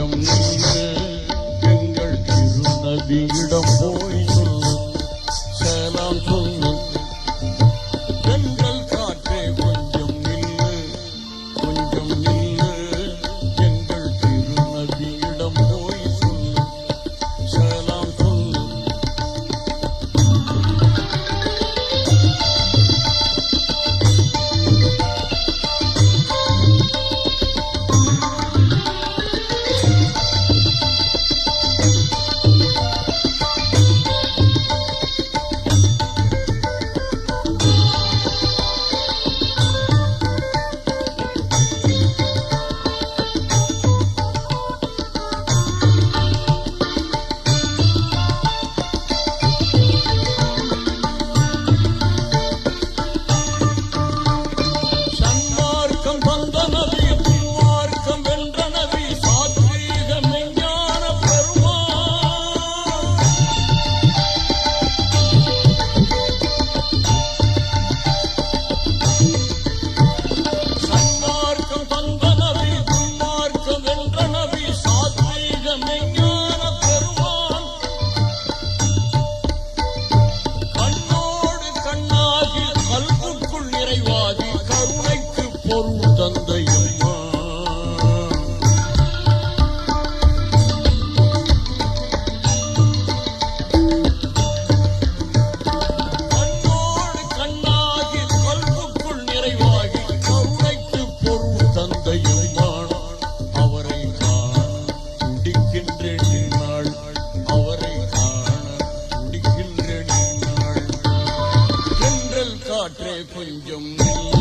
கங்கம் எங்கள் திருநதியிடம் போய் காற்றே கொஞ்சம் நில்லு,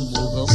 முகம்